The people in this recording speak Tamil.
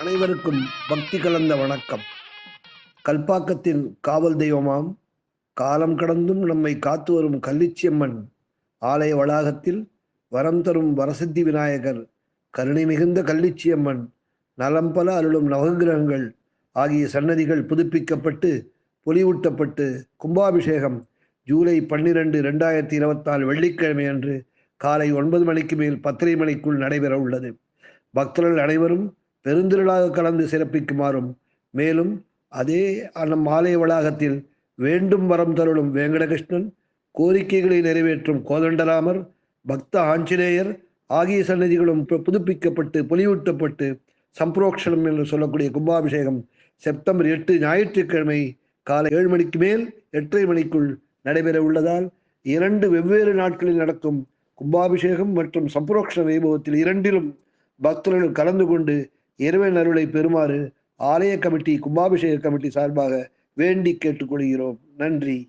அனைவருக்கும் பக்தி கலந்த வணக்கம். கல்பாக்கத்தின் காவல் தெய்வமாம். காலம் கடந்தும் நம்மை காத்து வரும் கல்லிச்சியம்மன் ஆலய வளாகத்தில் வரம் தரும் வரசித்தி விநாயகர் கருணை மிகுந்த கல்லிச்சியம்மன் நலம் பல அருளும் நவகிரகங்கள் ஆகிய சன்னதிகள் புதுப்பிக்கப்பட்டு பொலிவூட்டப்பட்டு கும்பாபிஷேகம் ஜூலை பன்னிரண்டு ரெண்டாயிரத்தி இருபத்தி நாலு வெள்ளிக்கிழமை அன்று காலை ஒன்பது மணிக்கு மேல் பத்தரை மணிக்குள் நடைபெற உள்ளது பக்தர்கள் அனைவரும் பெருந்திரளாக கலந்து சிறப்பிக்குமாறும் மேலும் அதே நம் ஆலய வளாகத்தில் வேண்டும் வரம் தருளும் வேங்கடகிருஷ்ணன் கோரிக்கைகளை நிறைவேற்றும் கோதண்டராமர் பக்த ஆஞ்சநேயர் ஆகிய சன்னதிகளும் பு- புதுப்பிக்கப்பட்டு பொலிவூட்டப்பட்டு சம்பரோக்ஷணம் என்று சொல்லக்கூடிய கும்பாபிஷேகம் செப்டம்பர் எட்டு ஞாயிற்றுக்கிழமை காலை ஏழு மணிக்கு மேல் எட்டரை மணிக்குள் நடைபெற உள்ளதால் இரண்டு வெவ்வேறு நாட்களில் நடக்கும் கும்பாபிஷேகம் மற்றும் சம்பரோக்ஷண வைபவத்தில் இரண்டிலும் பக்தர்கள் கலந்து கொண்டு இறைவன் அருளை பெறுமாறு ஆலய கமிட்டி கும்பாபிஷேக கமிட்டி சார்பாக வேண்டி கேட்டுக்கொள்கிறோம். நன்றி.